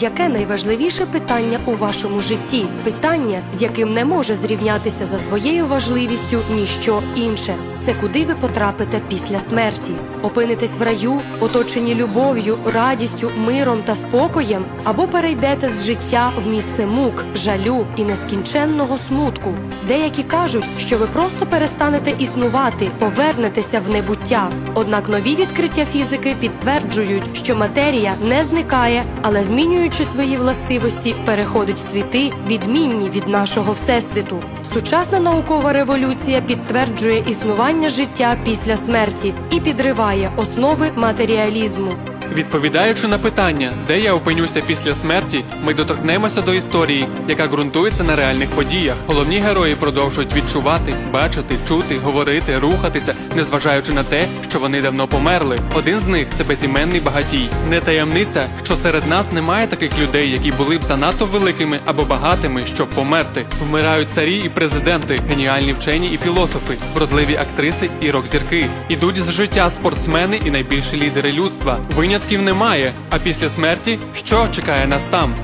Яке найважливіше питання у вашому житті? Питання, з яким не може зрівнятися за своєю важливістю ніщо інше. Це куди ви потрапите після смерті? Опинитесь в раю, оточені любов'ю, радістю, миром та спокоєм, або перейдете з життя в місце мук, жалю і нескінченного смутку. Деякі кажуть, що ви просто перестанете існувати, повернетеся в небуття. Однак нові відкриття фізики підтверджують, що матерія не зникає, але змінюючи свої властивості, переходить в світи, відмінні від нашого всесвіту. Сучасна наукова революція підтверджує існування життя після смерті і підриває основи матеріалізму. Відповідаючи на питання, де я опинюся після смерті, ми доторкнемося до історії, яка ґрунтується на реальних подіях. Головні герої продовжують відчувати, бачити, чути, говорити, рухатися, незважаючи на те, що вони давно померли. Один з них це безіменний багатій. Не таємниця, що серед нас немає таких людей, які були б занадто великими або багатими, щоб померти. Вмирають царі і президенти, геніальні вчені і філософи, вродливі актриси і рок-зірки. Ідуть з життя спортсмени і найбільші лідери людства. Винятків немає. А після смерті що чекає нас там?